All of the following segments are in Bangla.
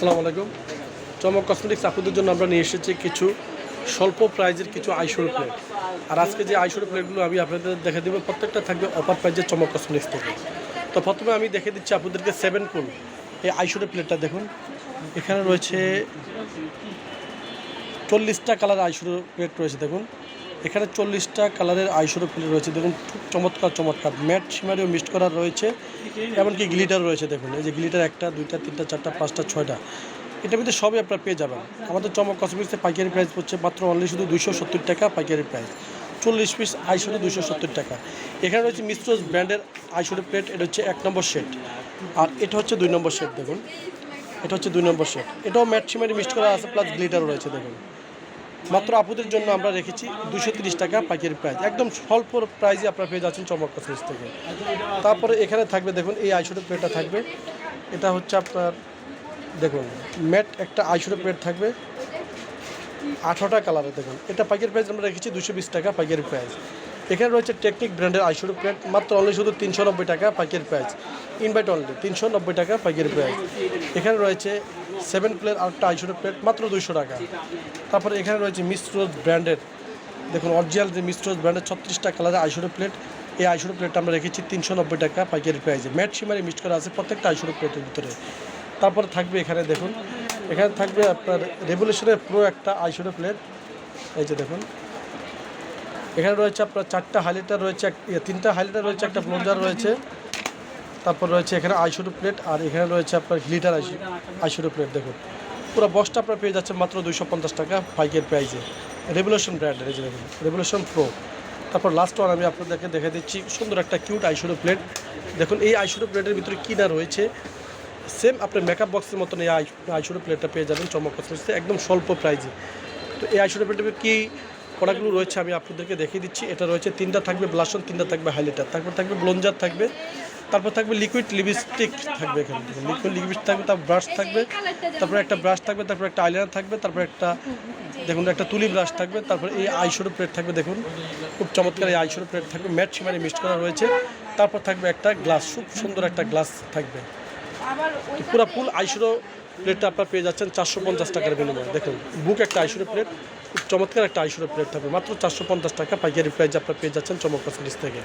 আসসালামু আলাইকুম। চমক কসমেটিক্স আপুদের জন্য আমরা নিয়ে এসেছি কিছু স্বল্প প্রাইজের কিছু আইশোর প্লেট আর আজকে যে আইশোর প্লেটগুলো আমি আপনাদের দেখে দেবো, প্রত্যেকটা থাকবে অফার প্রাইজের চমক কসমেটিক্স থেকে। তো প্রথমে আমি দেখে দিচ্ছি আপুদেরকে সেভেন কুল এই আইশোর প্লেটটা দেখুন। এখানে রয়েছে চল্লিশটা কালার আইশোর প্লেট রয়েছে, দেখুন। এখানে চল্লিশটা কালারের আইশোর প্লেট রয়েছে। দেখুন, খুব চমৎকার চমৎকার। ম্যাট সিমারিও মিক্সড করা রয়েছে, এমনকি গ্লিটার রয়েছে, দেখুন। এই যে গ্লিটার একটা, দুইটা, তিনটা, চারটা, পাঁচটা, ছয়টা। এটার ভিতরে সবই আপনারা পেয়ে যাবেন। আমাদের চমক কসমেটিক্সে পাইকারি প্রাইস পড়ছে মাত্র অনলি শুধু দুইশো সত্তর টাকা পাইকারি প্রাইস চল্লিশ পিস আইশোতে দুশো সত্তর টাকা। এখানে রয়েছে মিস্ট্রোস ব্র্যান্ডের আইশোতে প্লেট এটা হচ্ছে এক নম্বর সেট আর এটা হচ্ছে দুই নম্বর সেট দেখুন। এটা হচ্ছে দুই নম্বর সেট এটাও ম্যাট সিমারি মিক্সড করা আছে প্লাস গ্লিটারও রয়েছে, দেখুন। মাত্র আপুদের জন্য আমরা রেখেছি দুশো তিরিশ টাকা পাইকারি প্রাইস। একদম স্বল্প প্রাইজে আপনারা পেয়ে যাচ্ছেন চমক কসমেটিক্স থেকে। তারপরে এখানে থাকবে, দেখুন, এই আইশোটো প্লেটটা থাকবে। এটা হচ্ছে আপনার, দেখুন, ম্যাট একটা আইশোটো প্লেট থাকবে। আঠারোটা কালারের, দেখুন। এটা পাইকারি প্রাইস আমরা রেখেছি দুশো বিশ টাকা পাইকারি প্রাইস। এখানে রয়েছে টেকনিক ব্র্যান্ডের আইশোটো প্লেট, মাত্র অনলি শুধু তিনশো নব্বই টাকা পাইকারি প্রাইস। ইনভাইট অনলি তিনশো নব্বই টাকা পাইকারি প্রাইস এখানে রয়েছে সেভেন প্লেট আরেকটা আইশোটো প্লেট মাত্র দুইশো টাকা। তারপরে এখানে রয়েছে মিস্ট্রোজ ব্র্যান্ডের দেখুন অরিজিনাল যে মিস্ট্রোজ ব্র্যান্ডের ছত্রিশটা কালারের আইশোটো প্লেট এই আইশোটো প্লেটটা আমরা রেখেছি তিনশো নব্বই টাকা পাইকারি প্রাইসে ম্যাট সিমারি মিক্সড করা আছে প্রত্যেকটা আইশোটো প্লেটের ভিতরে। তারপরে থাকবে এখানে দেখুন, এখানে থাকবে আপনার রেভলিউশনের প্রো একটা আইশোটো প্লেট এই যে দেখুন। এখানে রয়েছে আপনার চারটা হাইলাইটার রয়েছে তিনটা হাইলাইটার রয়েছে, একটা ব্লোজার রয়েছে। তারপর রয়েছে এখানে আইশোটো প্লেট আর এখানে রয়েছে আপনার গ্লিটার আইশোটো প্লেট, দেখুন। পুরো বক্সটা আপনার পেয়ে যাচ্ছে মাত্র দুইশো পঞ্চাশ টাকা পাইকের প্রাইজে রেভলিউশন ব্র্যান্ডের এই যে দেখুন রেভলিউশন প্রো তারপর লাস্ট ওয়ান আমি আপনাদেরকে দেখে দিচ্ছি, সুন্দর একটা কিউট আইশোটো প্লেট দেখুন, এই আইশোটো প্লেটের ভিতরে কী না রয়েছে সেম আপনার মেকআপ বক্সের মতন এই আই আইশোটো প্লেটটা পেয়ে যাবেন, চমক কসমেটিক্সে একদম স্বল্প প্রাইজে তো এই আইশোটো প্লেটের কী প্রোডাক্টগুলো রয়েছে আমি আপনাদেরকে দেখিয়ে দিচ্ছি। এটা রয়েছে তিনটা থাকবে ব্লাশন তিনটা থাকবে হাইলাইটার তারপর থাকবে ব্লঞ্জার থাকবে। তারপর থাকবে লিকুইড লিপস্টিক থাকবে এখানে। লিকুইড লিপস্টিক থাকবে, তারপর ব্রাশ থাকবে, তারপর একটা ব্রাশ থাকবে, তারপর একটা আইলাইনার থাকবে, তারপর একটা, দেখুন, একটা তুলি ব্রাশ থাকবে, তারপর এই আইশোরো প্লেট থাকবে, দেখুন, খুব চমৎকার এই আইশোরো প্লেট থাকবে ম্যাট সিমারি মিক্সড করা রয়েছে। তারপর থাকবে একটা গ্লাস খুব সুন্দর একটা গ্লাস থাকবে। পুরো ফুল আইশোরো প্লেটটা আপনার পেয়ে যাচ্ছেন চারশো পঞ্চাশ টাকার বিনিময়ে। দেখুন বুক একটা আইশোরো প্লেট খুব চমৎকার একটা আইশোরো প্লেট থাকবে, মাত্র চারশো পঞ্চাশ টাকা পাইকারি প্রাইস আপনার পেয়ে যাচ্ছেন চমক কসমেটিক্স থেকে।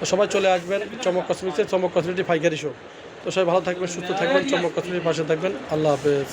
তো সবাই চলে আসবেন চমক কসমেটিক্সের, চমক কসমেটিক ফাইকারি শো তো সবাই ভালো থাকবেন, সুস্থ থাকবেন, চমক কসমেটিক পাশে থাকবেন। আল্লাহ হাফেজ।